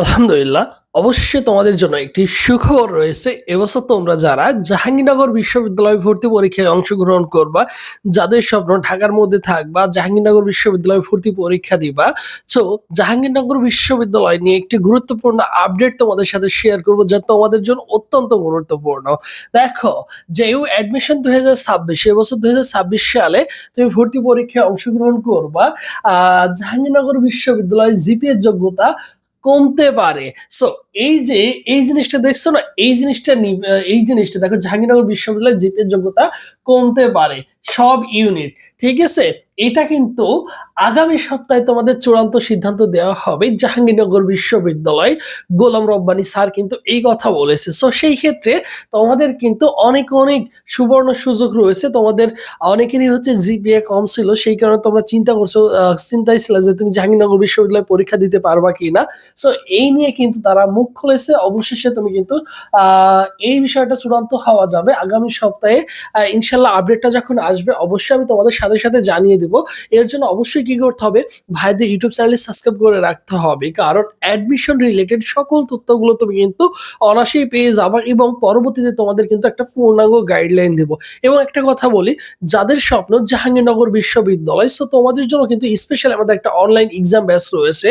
আলহামদুলিল্লাহ অবশ্যই তোমাদের জন্য একটি সুখবর রয়েছে। এবছর তোমরা যারা জাহাঙ্গীরনগর বিশ্ববিদ্যালয় ভর্তি পরীক্ষায় অংশগ্রহণ করবা, যাদের স্বপ্ন ঢাকার মধ্যে থাকবা, জাহাঙ্গীরনগর বিশ্ববিদ্যালয় ভর্তি পরীক্ষা দিবা সো জাহাঙ্গীরনগর বিশ্ববিদ্যালয় নিয়ে একটি গুরুত্বপূর্ণ আপডেট তোমাদের সাথে শেয়ার করব যা তোমাদের জন্য অত্যন্ত গুরুত্বপূর্ণ। দেখো যেও অ্যাডমিশন দুই হাজার ছাব্বিশ, এবছর দুই হাজার ছাব্বিশ সালে তুমি ভর্তি পরীক্ষায় অংশগ্রহণ করবা জাহাঙ্গীরনগর বিশ্ববিদ্যালয় জিপিএর যোগ্যতা কমতে পারে। সো এই যে, এই জিনিসটা দেখছ না? এই জিনিসটা এই জিনিসটা দেখো, জাহাঙ্গীরনগর বিশ্ববিদ্যালয়ের জিপের যোগ্যতা কমতে পারে। সব ইউনিট ঠিক আছে? এটা কিন্তু আগামী সপ্তাহে তোমাদের চূড়ান্ত সিদ্ধান্ত দেওয়া হবে। জাহাঙ্গীরনগর বিশ্ববিদ্যালয় গোলাম রব্বানী স্যার কিন্তু এই কথা বলেছে। সো সেই ক্ষেত্রে তোমাদের কিন্তু অনেক অনেক সুবর্ণ সুযোগ রয়েছে। তোমাদের অনেকেরই হচ্ছে জিপিএ কম ছিল সেই কারণে তোমরা চিন্তা করছ আহ, চিন্তায় ছিল যে তুমি জাহাঙ্গীরনগর বিশ্ববিদ্যালয়ে পরীক্ষা দিতে পারবা কি না সো এই নিয়ে কিন্তু তারা মুখ খুলেছে। অবশেষে তুমি কিন্তু এই বিষয়টা চূড়ান্ত হওয়া যাবে। আগামী সপ্তাহে ইনশাল্লাহ আপডেটটা যখন আসবে, অবশ্যই আমি তোমাদের সাথে সাথে জানিয়ে দিব। এর জন্য অবশ্যই কি করতে হবে? ভাইদের ইউটিউব চ্যানেল সাবস্ক্রাইব করে রাখতে হবে। কারণ অ্যাডমিশন রিলেটেড সকল তথ্যগুলো তুমি কিন্তু অনাসেই পেয়ে যাবে এবং পরবর্তীতে তোমাদের কিন্তু একটা পূর্ণাঙ্গ গাইডলাইন দিব। এবং একটা কথা বলি, যাদের স্বপ্ন জাহাঙ্গীরনগর বিশ্ববিদ্যালয় সো তোমাদের জন্য কিন্তু স্পেশাল আমাদের একটা অনলাইন এক্সাম ব্যাচ রয়েছে।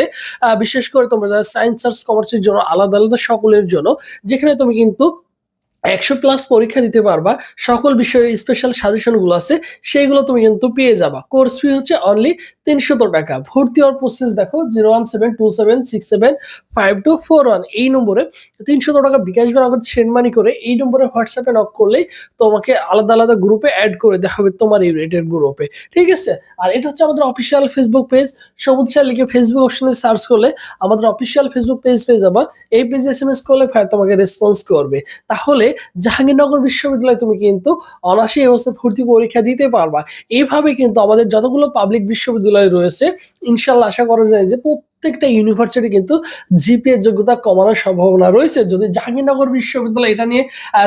বিশেষ করে তোমরা যারা সায়েন্স আর্টস কমার্সের জন্য আলাদা আলাদা সকলের জন্য, যেখানে তুমি কিন্তু একশো প্লাস পরীক্ষা দিতে পারবা। সকল বিষয়ের স্পেশাল সাজেশনগুলো আছে সেইগুলো তুমি কিন্তু পেয়ে যাবা। কোর্স ফি হচ্ছে অনলি তিনশত টাকা। ভর্তি হওয়ার প্রসেস দেখো zero one seven two seven six seven five two four one এই নম্বরে তিনশত টাকা বিকাশ বা নগদ সেন্ড মানি করে এই নম্বরে হোয়াটসঅ্যাপে নক করলেই তোমাকে আলাদা আলাদা গ্রুপে অ্যাড করে দেওয়া হবে তোমার এই রেটের গ্রুপে ঠিক আছে? আর এটা হচ্ছে আমাদের official Facebook page Sabuj sir লিখে ফেসবুক অপশনে সার্চ করলে আমাদের অফিসিয়াল ফেসবুক পেজ পেয়ে যাবা। এই পেজে এস এম এস করলে তোমাকে রেসপন্স করবে। তাহলে জাহাঙ্গীরনগর বিশ্ববিদ্যালয়ে তুমি কিন্তু অনাসি অবস্থায় ভর্তি পরীক্ষা দিতে পারবা। এইভাবে কিন্তু আমাদের যতগুলো পাবলিক বিশ্ববিদ্যালয় রয়েছে, ইনশাল্লাহ আশা করা যায় যে প্রত্যেকটা ইউনিভার্সিটি কিন্তু জিপিএ যোগ্যতা কমানোর সম্ভাবনা রয়েছে। যদি জাহাঙ্গীরনগর বিশ্ববিদ্যালয় এটা নিয়ে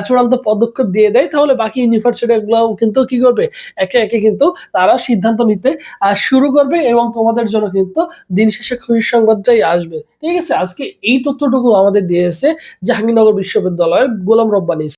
চূড়ান্ত পদক্ষেপ দিয়ে দেয়, তাহলে বাকি ইউনিভার্সিটিগুলো কিন্তু কি করবে? একে একে কিন্তু তারা সিদ্ধান্ত নিতে শুরু করবে এবং তোমাদের জন্য কিন্তু দিন শেষে খুশি সংবাদটাই আসবে। ঠিক আছে? আজকে এই তথ্যটুকু আমাদের দিয়েছে জাহাঙ্গীরনগর বিশ্ববিদ্যালয়ের গোলাম রব্বানি